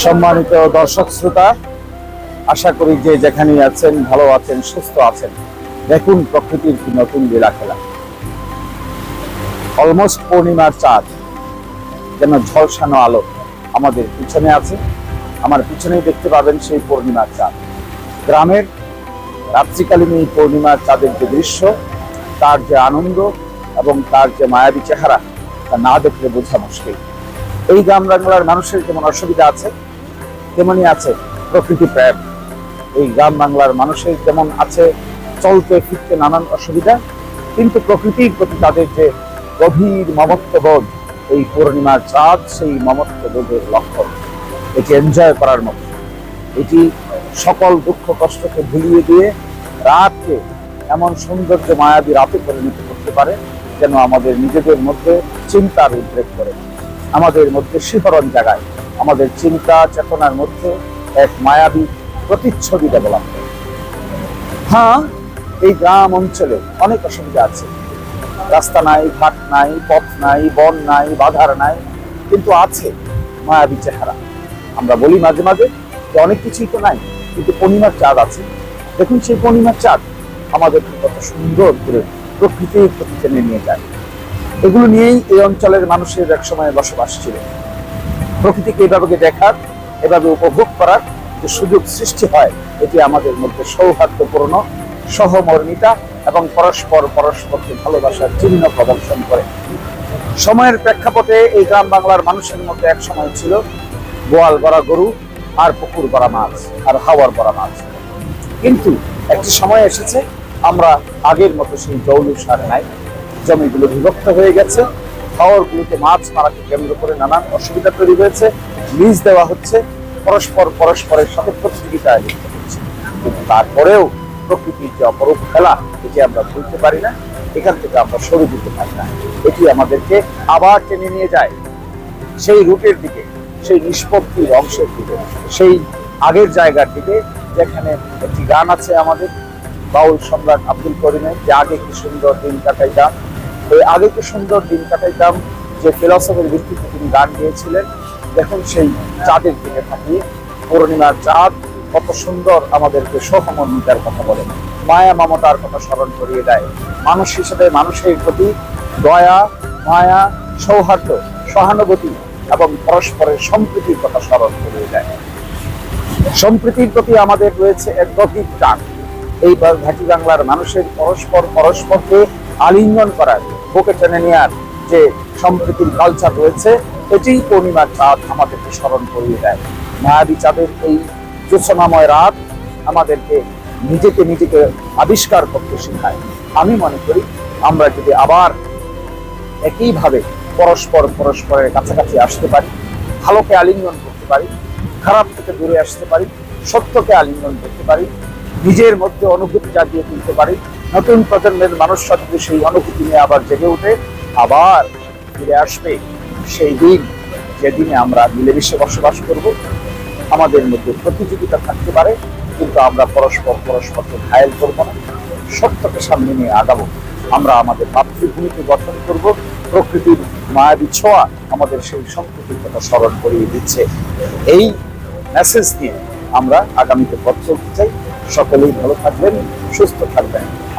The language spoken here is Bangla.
সম্মানিত দর্শক শ্রোতা, আশা করি যে যেখানেই আছেন, ভালো আছেন, সুস্থ আছেন। দেখুন প্রকৃতির কি নতুন লীলা খেলা অলমোস্ট পূর্ণিমার চাঁদ, যেন ঝলসানো আলো আমাদের পিছনে আছে। আমার পিছনেই দেখতে পাবেন সেই পূর্ণিমার চাঁদ। গ্রামের রাত্রিকালীন এই পূর্ণিমার চাঁদের যে দৃশ্য, তার যে আনন্দ এবং তার যে মায়াবী চেহারা, তা না দেখলে বোঝা মুশকিল। এই গ্রাম বাংলার মানুষের যেমন অসুবিধা আছে, তেমনই আছে প্রকৃতি প্রেম। এই গ্রাম বাংলার মানুষের যেমন আছে চলতে ফিরতে নানান অসুবিধা, কিন্তু প্রকৃতির প্রতি তাদের যে গভীর মমত্ববোধ, এই পূর্ণিমার চাঁদ সেই মমত্ববোধের লক্ষণ। এটি এনজয় করার মতো। এটি সকল দুঃখ কষ্টকে ভুলিয়ে দিয়ে রাতকে এমন সৌন্দর্য মায়াবী রাতে পরিণত করতে পারে যেন আমাদের নিজেদের মধ্যে চিন্তার উদ্রেক করে। আমাদের মধ্যে শিহরণ জাগায়। আমাদের চিন্তা চেতনার মধ্যে এক মায়াবী প্রতিচ্ছবি ডেভেলপ করে হ্যাঁ এই গ্রাম অঞ্চলে অনেক অসুবিধা আছে। রাস্তা নাই, ঘাট নাই, পথ নাই, বন নাই, বাধার নাই, কিন্তু আছে মায়াবী চেহারা। আমরা বলি মাঝে মাঝে যে অনেক কিছুই তো নাই, কিন্তু পূর্ণিমার চাঁদ আছে। দেখুন সেই পূর্ণিমার চাঁদ আমাদের কত সুন্দর করে প্রকৃতির প্রতি টেনে নিয়ে যায়। এগুলো নিয়েই এই অঞ্চলের মানুষের এক সময় বসবাস ছিল। প্রকৃতিকে এভাবে দেখার, এভাবে উপভোগ করার যে সুযোগ সৃষ্টি হয়, এটি আমাদের মধ্যে সৌহার্দ্যপূর্ণ, সহমর্মিতা এবং পরস্পর পরস্পরকে ভালোবাসার চিহ্ন প্রদর্শন করে। সময়ের প্রেক্ষাপটে এই গ্রাম বাংলার মানুষের মধ্যে এক সময় ছিল গোয়াল গড়া গরু আর পুকুর গড়া মাছ আর হাওয়ার গড়া মাছ। কিন্তু একটি সময় এসেছে, আমরা আগের মতো সেই জৌলু সার নাই। জমিগুলো বিভক্ত হয়ে গেছে। হাওরগুলোতে মাছ মারাকে কেন্দ্র করে নানান অসুবিধা তৈরি হয়েছে। লিজ দেওয়া হচ্ছে। পরস্পর পরস্পরের সাথে প্রতিযোগিতায় লিপ্ত হচ্ছে। তারপরেও প্রকৃতির যে অপরূপ খেলা, এটি আমরা ভুলতে পারি না। এখান থেকে আমরা সরে দিতে পারি না। এটি আমাদেরকে আবার টেনে নিয়ে যায়। সেই রুটের দিকে, সেই নিষ্পত্তির অংশের দিকে, সেই আগের জায়গার দিকে, যেখানে একটি গান আছে আমাদের। বাউল সম্রাট আব্দুল করিমের যে আগে কি সুন্দর দিন কাটাইতাম এই আগে কি সুন্দর দিন কাটাইতাম যে ফিলসফির ভিত্তিতে তিনি গান গিয়েছিলেন। দেখুন সেই চাঁদের দিকে তাকিয়ে পূর্ণিমার চাঁদ, কত সুন্দর আমাদেরকে সহমর্মিতার কথা বলে। মায়া মমতার কথা স্মরণ করিয়ে দেয়। মানুষ হিসেবে মানুষের প্রতি দয়া, মায়া, সৌহার্দ্য, সহানুভূতি এবং পরস্পরের সম্প্রীতির কথা স্মরণ করিয়ে দেয়। সম্প্রীতির প্রতি আমাদের রয়েছে এক গভীর টান। এই ঘাটি বাংলার মানুষের পরস্পর পরস্পরকে আলিঙ্গন করার বুকে টেনে নেওয়ার যে সম্প্রীতির কালচার রয়েছে এটি পূর্ণিমার চাঁদ আমাদেরকে স্মরণ করিয়ে দেয়। মায়াবী চাঁদের এই জ্যোৎসনাময় রাত আমাদেরকে নিজেকে নিজেকে আবিষ্কার করতে শেখায়। আমি মনে করি আমরা যদি আবার একইভাবে পরস্পর পরস্পরের কাছাকাছি আসতে পারি, ভালোকে আলিঙ্গন করতে পারি, খারাপ থেকে দূরে আসতে পারি, সত্যকে আলিঙ্গন করতে পারি, নিজের মধ্যে অনুভূতি জাগিয়ে তুলতে পারি নতুন প্রজন্মের মানুষ যদি সেই অনুভূতি নিয়ে আবার জেগে উঠে, আবার ফিরে আসবে সেই দিন যেদিনে আমরা মিলেমিশে বসবাস করব। আমাদের মধ্যে প্রতিযোগিতা থাকতে পারে, কিন্তু আমরা পরস্পর পরস্পরকে ঘায়েল করব না, সত্যকে সামনে নিয়ে আগাবো। আমরা আমাদের মাতৃভূমিকে গঠন করব, প্রকৃতির মায়াবী ছোঁয়া আমাদের সেই সম্প্রীতির কথা স্মরণ করিয়ে দিচ্ছে। এই মেসেজ নিয়ে আমরা আগামীতে পথ চলতে চাই। সকলেই ভালো থাকবেন, সুস্থ থাকবেন।